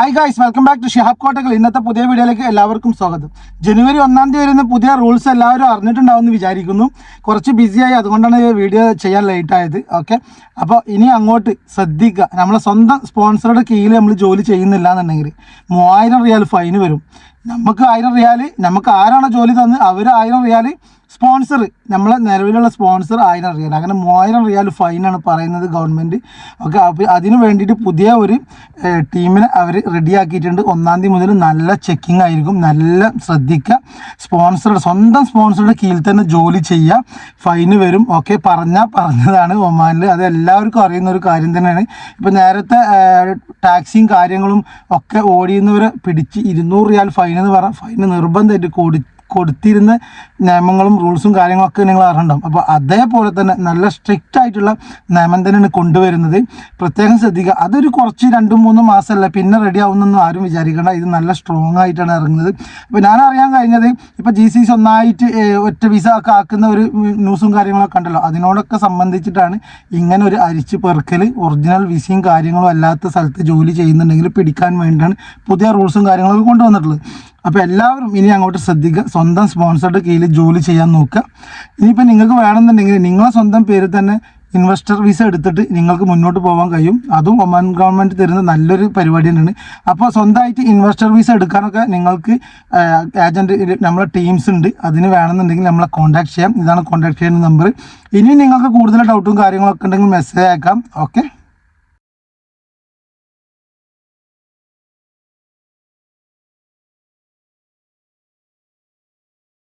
Hi guys welcome back to Shihab കോട്ടകൾ ഇന്നത്തെ പുതിയ വീഡിയോയിലേക്ക് എല്ലാവർക്കും സ്വാഗതം. ജനുവരി ഒന്നാം തീയതി വരുന്ന പുതിയ റൂൾസ് എല്ലാവരും അറിഞ്ഞിട്ടുണ്ടാവും എന്ന് വിചാരിക്കുന്നു. കുറച്ച് ബിസിയായി അതുകൊണ്ടാണ് ഈ വീഡിയോ ചെയ്യാൻ ലേറ്റായത് ഓക്കെ അപ്പോൾ ഇനി അങ്ങോട്ട് ശ്രദ്ധിക്കുക. നമ്മളെ സ്വന്തം സ്പോൺസറുടെ കീഴിൽ നമ്മൾ ജോലി ചെയ്യുന്നില്ല എന്നുണ്ടെങ്കിൽ മൂവായിരം റിയാൽ ഫൈന് വരും. നമുക്ക് ആയിരം റിയാൽ നമുക്ക് ആരാണ് ജോലി തന്ന്? അവർ ആയിരം റിയാൽ സ്പോൺസർ നമ്മളെ നിലവിലുള്ള സ്പോൺസർ ആയിരം റിയാൽ അങ്ങനെ മൂവായിരം റിയാൽ ഫൈനാണ് പറയുന്നത് ഗവൺമെന്റ് ഓക്കെ അപ്പോൾ അതിന് വേണ്ടിയിട്ട് പുതിയ ഒരു ടീമിനെ അവർ റെഡിയാക്കിയിട്ടുണ്ട് ഒന്നാം തീയതി മുതൽ നല്ല ചെക്കിംഗ് ആയിരിക്കും. നല്ല ശ്രദ്ധിക്കുക സ്പോൺസറുടെ സ്വന്തം സ്പോൺസറുടെ കീഴിൽ തന്നെ ജോലി ചെയ്യുക ഫൈന് വരും. ഓക്കെ പറഞ്ഞാൽ പറഞ്ഞതാണ് ഒമാനിൽ അത് എല്ലാവർക്കും അറിയുന്ന ഒരു കാര്യം തന്നെയാണ്. ഇപ്പോൾ നേരത്തെ ടാക്സിയും കാര്യങ്ങളും ഒക്കെ ഓടിയുന്നവരെ പിടിച്ച് ഇരുന്നൂറ് റിയാൽ ഫൈൻ എന്ന് പറഞ്ഞാൽ ഫൈന് നിർബന്ധമായിട്ട് കൊടു കൊടുത്തിരുന്ന നിയമങ്ങളും റൂൾസും കാര്യങ്ങളൊക്കെ നിങ്ങൾ അറിയണ്ടാവും അപ്പോൾ അതേപോലെ തന്നെ നല്ല സ്ട്രിക്റ്റ് ആയിട്ടുള്ള നിയമം തന്നെയാണ് കൊണ്ടുവരുന്നത്. പ്രത്യേകം ശ്രദ്ധിക്കുക. അതൊരു കുറച്ച് രണ്ടും മൂന്നും മാസമല്ല പിന്നെ റെഡി ആവുന്നൊന്നും ആരും വിചാരിക്കേണ്ട. ഇത് നല്ല സ്ട്രോങ് ആയിട്ടാണ് ഇറങ്ങുന്നത്. അപ്പോൾ ഞാൻ അറിയാൻ കഴിഞ്ഞത് ഇപ്പോൾ ജി സി സി ഒന്നായിട്ട് ഒറ്റ വിസ ഒക്കെ ആക്കുന്ന ഒരു ന്യൂസും കാര്യങ്ങളൊക്കെ ഉണ്ടല്ലോ. അതിനോടൊക്കെ സംബന്ധിച്ചിട്ടാണ് ഇങ്ങനെ ഒരു അരിച്ച് പെറുക്കൽ ഒറിജിനൽ വിസയും കാര്യങ്ങളും അല്ലാത്ത സ്ഥലത്ത് ജോലി ചെയ്യുന്നുണ്ടെങ്കിൽ പിടിക്കാൻ വേണ്ടിയാണ് പുതിയ റൂൾസും കാര്യങ്ങളൊക്കെ കൊണ്ടുവന്നിട്ടുള്ളത്. അപ്പോൾ എല്ലാവരും ഇനി അങ്ങോട്ട് ശ്രദ്ധിക്കുക. സ്വന്തം സ്പോൺസറുടെ കീഴിൽ ജോലി ചെയ്യാൻ നോക്കുക. ഇനിയിപ്പോൾ നിങ്ങൾക്ക് വേണമെന്നുണ്ടെങ്കിൽ നിങ്ങളെ സ്വന്തം പേരിൽ തന്നെ ഇൻവെസ്റ്റർ വിസ എടുത്തിട്ട് നിങ്ങൾക്ക് മുന്നോട്ട് പോകാൻ കഴിയും. അതും ഒമാൻ ഗവൺമെന്റ് തരുന്ന നല്ലൊരു പരിപാടി തന്നെയാണ്. അപ്പോൾ സ്വന്തമായിട്ട് ഇൻവെസ്റ്റർ വിസ എടുക്കാനൊക്കെ നിങ്ങൾക്ക് ഏജന്റ് നമ്മളെ ടീംസ് ഉണ്ട്. അതിന് വേണമെന്നുണ്ടെങ്കിൽ നമ്മളെ കോൺടാക്ട് ചെയ്യാം. ഇതാണ് കോൺടാക്ട് ചെയ്യുന്ന നമ്പർ ഇനി നിങ്ങൾക്ക് കൂടുതൽ ഡൗട്ടും കാര്യങ്ങളൊക്കെ ഉണ്ടെങ്കിൽ മെസ്സേജ് അയക്കാം. ഓക്കെ